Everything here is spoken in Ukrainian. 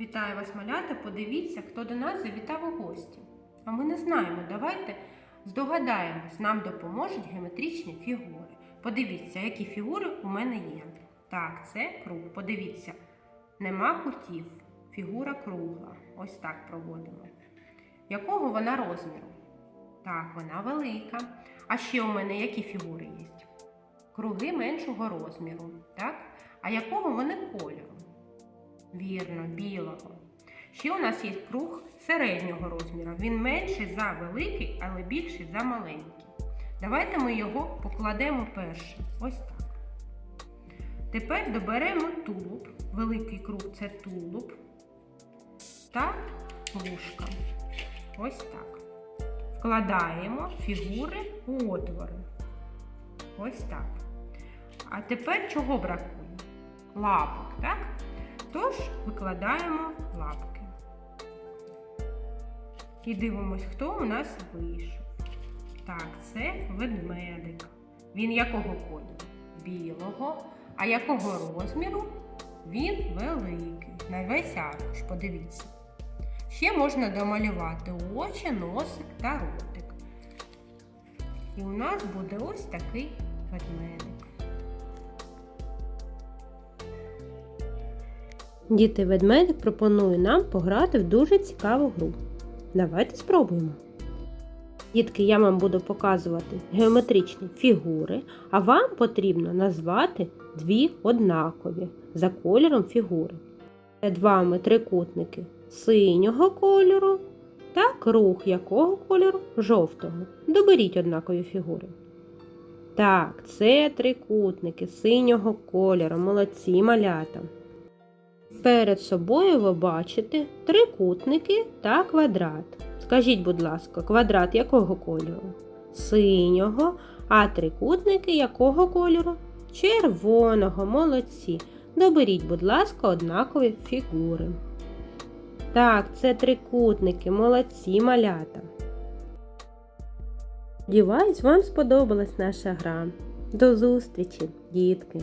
Вітаю вас, малята! Подивіться, хто до нас завітав у гості. А ми не знаємо. Давайте здогадаємось, нам допоможуть геометричні фігури. Подивіться, які фігури у мене є. Так, це круг. Подивіться, нема кутів. Фігура кругла. Ось так проводимо. Якого вона розміру? Так, вона велика. А ще у мене які фігури є? Круги меншого розміру. Так? А якого вони кольору? Вірно, білого. Ще у нас є круг середнього розміру. Він менший за великий, але більший за маленький. Давайте ми його покладемо першим. Ось так. Тепер доберемо тулуб. Великий круг це тулуб та вушка. Ось так. Вкладаємо фігури у отвори. Ось так. А тепер чого бракує? Лапок, так? Тож викладаємо лапки. І дивимось, хто у нас вийшов. Так, це ведмедик. Він якого кольору? Білого. А якого розміру? Він великий. На весь аркуш, подивіться. Ще можна домалювати очі, носик та ротик. І у нас буде ось такий ведмедик. Діти ведмедик пропонує нам пограти в дуже цікаву гру. Давайте спробуємо. Дітки, я вам буду показувати геометричні фігури, а вам потрібно назвати дві однакові за кольором фігури. Перед вами трикутники синього кольору та круг якого кольору жовтого. Доберіть однакові фігури. Так, це трикутники синього кольору. Молодці малята. Перед собою ви бачите трикутники та квадрат. Скажіть, будь ласка, квадрат якого кольору? Синього, а трикутники якого кольору? Червоного, молодці. Доберіть, будь ласка, однакові фігури. Так, це трикутники, молодці малята. Сподіваюсь, вам сподобалась наша гра. До зустрічі, дітки!